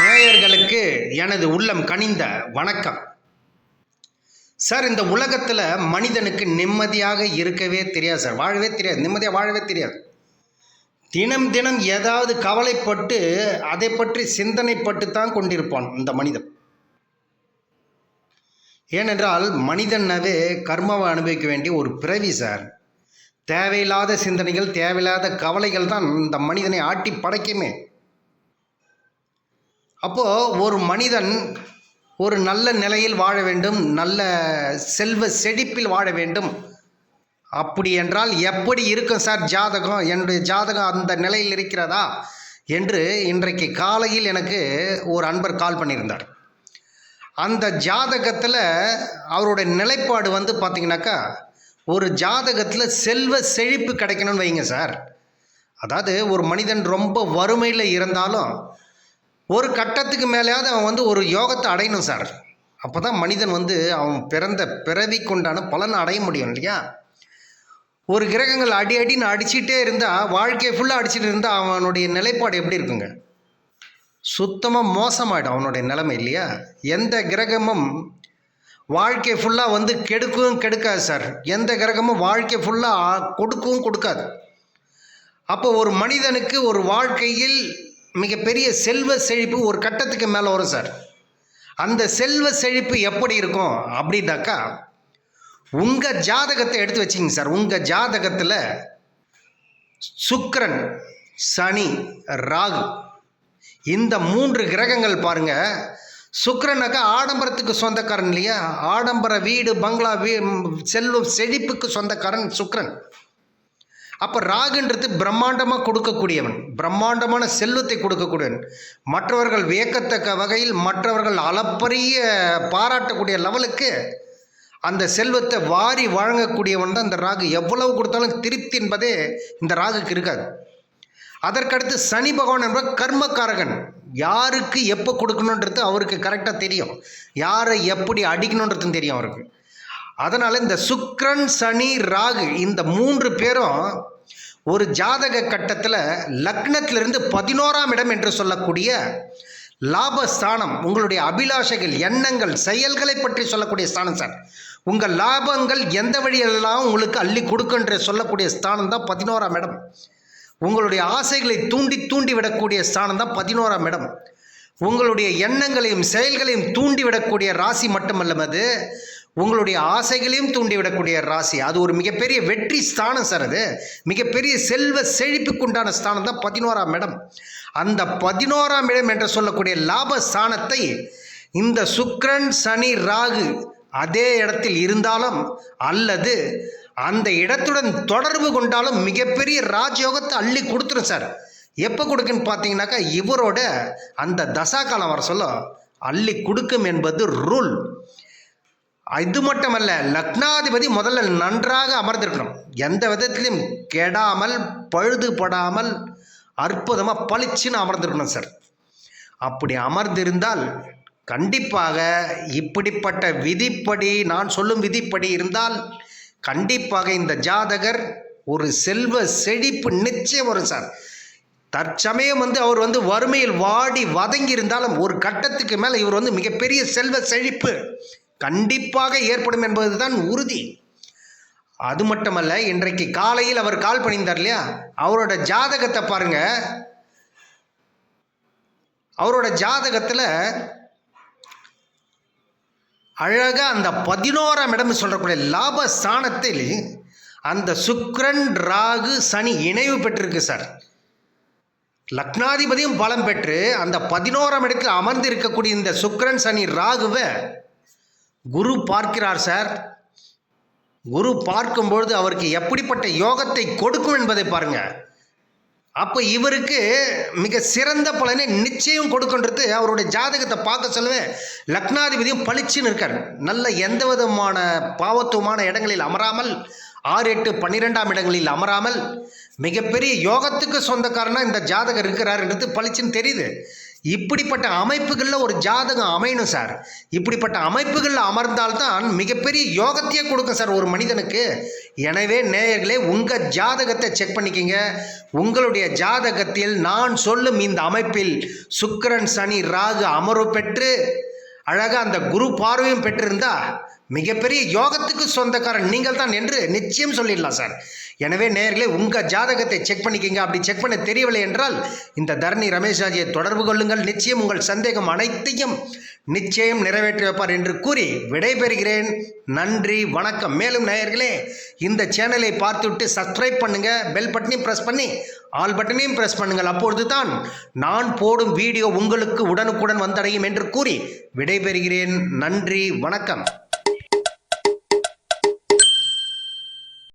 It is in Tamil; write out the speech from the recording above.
நேயர்களுக்கு எனது உள்ளம் கனிந்த வணக்கம். சார் இந்த உலகத்தில் மனிதனுக்கு நிம்மதியாக இருக்கவே தெரியாது சார். வாழவே தெரியாது. நிம்மதியாக வாழவே தெரியாது. தினம் தினம் ஏதாவது கவலைப்பட்டு அதை பற்றி சிந்தனைப்பட்டு தான் கொண்டிருப்பான் இந்த மனிதன். ஏனென்றால் மனிதனாவே கர்மாவை அனுபவிக்க வேண்டிய ஒரு பிறவி சார். தேவையில்லாத சிந்தனைகள் தேவையில்லாத கவலைகள் தான் இந்த மனிதனை ஆட்டி படைக்குமே. அப்போது ஒரு மனிதன் ஒரு நல்ல நிலையில் வாழ வேண்டும் நல்ல செல்வ செழிப்பில் வாழ வேண்டும். அப்படி என்றால் எப்படி இருக்கும் சார் ஜாதகம்? என்னுடைய ஜாதகம் அந்த நிலையில் இருக்கிறதா? என்று இன்றைக்கு காலையில் எனக்கு ஒரு அன்பர் கால் பண்ணியிருந்தார். அந்த ஜாதகத்தில் அவருடைய நிலைப்பாடு வந்து பார்த்திங்கனாக்கா ஒரு ஜாதகத்தில் செல்வ செழிப்பு கிடைக்கணும்னு வைங்க சார். அதாவது ஒரு மனிதன் ரொம்ப வறுமையில் இருந்தாலும் ஒரு கட்டத்துக்கு மேலேயாவது அவன் வந்து ஒரு யோகத்தை அடையணும் சார். அப்போ தான் மனிதன் வந்து அவன் பிறந்த பிறவிக்குண்டான பலனை அடைய முடியும் இல்லையா? ஒரு கிரகங்கள் அடி அடின்னு அடிச்சிட்டே இருந்தால் வாழ்க்கையை ஃபுல்லாக அடிச்சிட்டு இருந்தால் அவனுடைய நிலைப்பாடு எப்படி இருக்குங்க? சுத்தமாக மோசமாயிடும் அவனுடைய நிலைமை இல்லையா? எந்த கிரகமும் வாழ்க்கை ஃபுல்லாக வந்து கெடுக்கவும் கெடுக்காது சார். எந்த கிரகமும் வாழ்க்கை ஃபுல்லாக கொடுக்கவும் கொடுக்காது. அப்போ ஒரு மனிதனுக்கு ஒரு வாழ்க்கையில் மிகப்பெரிய செல்வ செழிப்பு ஒரு கட்டத்துக்கு மேலே வரும் சார். அந்த செல்வ செழிப்பு எப்படி இருக்கும் அப்படின்னாக்கா உங்கள் ஜாதகத்தை எடுத்து வச்சிங்க சார். உங்கள் ஜாதகத்தில் சுக்கரன் சனி ராகு இந்த மூன்று கிரகங்கள் பாருங்கள் சுக்கரனாக்கா ஆடம்பரத்துக்கு சொந்தக்காரன் இல்லையா? ஆடம்பர வீடு பங்களா வீ செல்வம் செழிப்புக்கு சொந்தக்காரன் சுக்கரன். அப்போ ராகுன்றது பிரம்மாண்டமாக கொடுக்கக்கூடியவன் பிரம்மாண்டமான செல்வத்தை கொடுக்கக்கூடியவன். மற்றவர்கள் வியக்கத்தக்க வகையில் மற்றவர்கள் அளப்பரிய பாராட்டக்கூடிய லெவலுக்கு அந்த செல்வத்தை வாரி வழங்கக்கூடியவன் தான் இந்த ராகு. எவ்வளவு கொடுத்தாலும் திருப்தி என்பதே இந்த ராகுக்கு இருக்காது. அதற்கடுத்து சனி பகவான் என்பவர் கர்மக்காரகன். யாருக்கு எப்போ கொடுக்கணுன்றது அவருக்கு கரெக்டாக தெரியும். யாரை எப்படி அடிக்கணுன்றதும் தெரியும் அவருக்கு. அதனால் இந்த சுக்ரன் சனி ராகு இந்த மூன்று பேரும் ஒரு ஜாதக கட்டத்தில் லக்னத்திலிருந்து பதினோராம் இடம் என்று சொல்லக்கூடிய லாபஸ்தானம் உங்களுடைய அபிலாஷைகள் எண்ணங்கள் செயல்களை பற்றி சொல்லக்கூடிய ஸ்தானம் சார். உங்கள் லாபங்கள் எந்த வழியெல்லாம் உங்களுக்கு அள்ளி கொடுக்குன்ற சொல்லக்கூடிய ஸ்தானம் தான் பதினோராம் இடம். உங்களுடைய ஆசைகளை தூண்டி தூண்டி விடக்கூடிய ஸ்தானம் தான் பதினோராம் இடம். உங்களுடைய எண்ணங்களையும் செயல்களையும் தூண்டி விடக்கூடிய ராசி மட்டுமல்ல அது உங்களுடைய ஆசைகளையும் தூண்டிவிடக்கூடிய ராசி. அது ஒரு மிகப்பெரிய வெற்றி ஸ்தானம் சார் அது. மிகப்பெரிய செல்வ செழிப்புக்குண்டான ஸ்தானம் தான் பதினோராம் இடம். அந்த பதினோராம் இடம் என்று சொல்லக்கூடிய லாப ஸ்தானத்தை இந்த சுக்ரன் சனி ராகு அதே இடத்தில் இருந்தாலும் அல்லது அந்த இடத்துடன் தொடர்பு கொண்டாலும் மிகப்பெரிய ராஜயோகத்தை அள்ளி கொடுத்துரும் சார். எப்போ கொடுக்குன்னு பார்த்தீங்கன்னாக்கா இவரோட அந்த தசா காலம் வர சொல்ல அள்ளி கொடுக்கும் என்பது ரூல் இது மட்டுமல்ல லக்னாதிபதி முதல்ல நன்றாக அமர்ந்திருக்கணும். எந்த விதத்திலையும் கெடாமல் பழுதுபடாமல் அற்புதமாக பளிச்சுன்னு அமர்ந்திருக்கணும் சார். அப்படி அமர்ந்திருந்தால் கண்டிப்பாக இப்படிப்பட்ட விதிப்படி நான் சொல்லும் விதிப்படி இருந்தால் கண்டிப்பாக இந்த ஜாதகர் ஒரு செல்வ செழிப்பு நிச்சயம் வரும் சார். தற்சமயம் வந்து அவர் வந்து வறுமையில் வாடி வதங்கி இருந்தாலும் ஒரு கட்டத்துக்கு மேலே இவர் வந்து மிகப்பெரிய செல்வ செழிப்பு. கண்டிப்பாக ஏற்படும் என்பதுதான் உறுதி. அது மட்டுமல்ல இன்றைக்கு காலையில் அவர் கால் பண்ணியிருந்தார் இல்லையா? அவரோட ஜாதகத்தை பாருங்க. அவரோட ஜாதகத்தில் அழகாக அந்த பதினோராம் இடம் சொல்லக்கூடிய லாபஸ்தானத்தில் அந்த சுக்ரன் ராகு சனி இணைவு பெற்றிருக்கு சார். லக்னாதிபதியும் பலம் பெற்று அந்த பதினோராம் இடத்தில் அமர்ந்து இருக்கக்கூடிய இந்த சுக்ரன் சனி ராகுவை குரு பார்க்கிறார் சார். குரு பார்க்கும்பொழுது அவருக்கு எப்படிப்பட்ட யோகத்தை கொடுக்கும் என்பதை பாருங்க. அப்போ இவருக்கு மிக சிறந்த பலனை நிச்சயம் கொடுக்கின்றது அவருடைய ஜாதகத்தை பார்க்க சொல்லவே லக்னாதிபதியும் பளிச்சுன்னு இருக்கார். நல்ல எந்த விதமான பாவத்துவமான இடங்களில் அமராமல் ஆறு எட்டு பன்னிரெண்டாம் இடங்களில் அமராமல் மிகப்பெரிய யோகத்துக்கு சொந்தக்காரனா இந்த ஜாதகர் இருக்கிறாருன்றது பளிச்சுன்னு தெரியுது. இப்படிப்பட்ட அமைப்புகளில் ஒரு ஜாதகம் அமையணும் சார். இப்படிப்பட்ட அமைப்புகளில் அமர்ந்தால்தான் மிகப்பெரிய யோகத்தையே கொடுக்கும் சார் ஒரு மனிதனுக்கு. எனவே நேயர்களே உங்கள் ஜாதகத்தை செக் பண்ணிக்கிங்க. உங்களுடைய ஜாதகத்தில் நான் சொல்லும் இந்த அமைப்பில் சுக்கரன் சனி ராகு அமர்வு பெற்று அழகாக அந்த குரு பார்வையும் பெற்றிருந்தா மிகப்பெரிய யோகத்துக்கு சொந்தக்காரன் நீங்கள் தான் என்று நிச்சயம் சொல்லிடலாம் சார். எனவே நேர்களே உங்கள் ஜாதகத்தை செக் பண்ணிக்கிங்க. அப்படி செக் பண்ண தெரியவில்லை என்றால் இந்த தரணி ரமேஷ் ராஜியை தொடர்பு கொள்ளுங்கள். நிச்சயம் உங்கள் சந்தேகம் அனைத்தையும் நிச்சயம் நிறைவேற்றி வைப்பார் என்று கூறி விடைபெறுகிறேன். நன்றி வணக்கம். மேலும் நேயர்களே இந்த சேனலை பார்த்துவிட்டு சப்ஸ்கிரைப் பண்ணுங்க. பெல் பட்டனையும் ப்ரெஸ் பண்ணி ஆல் பட்டனையும் ப்ரெஸ் பண்ணுங்கள். அப்பொழுது தான் நான் போடும் வீடியோ உங்களுக்கு உடனுக்குடன் வந்தடையும் என்று கூறி விடைபெறுகிறேன். நன்றி வணக்கம்.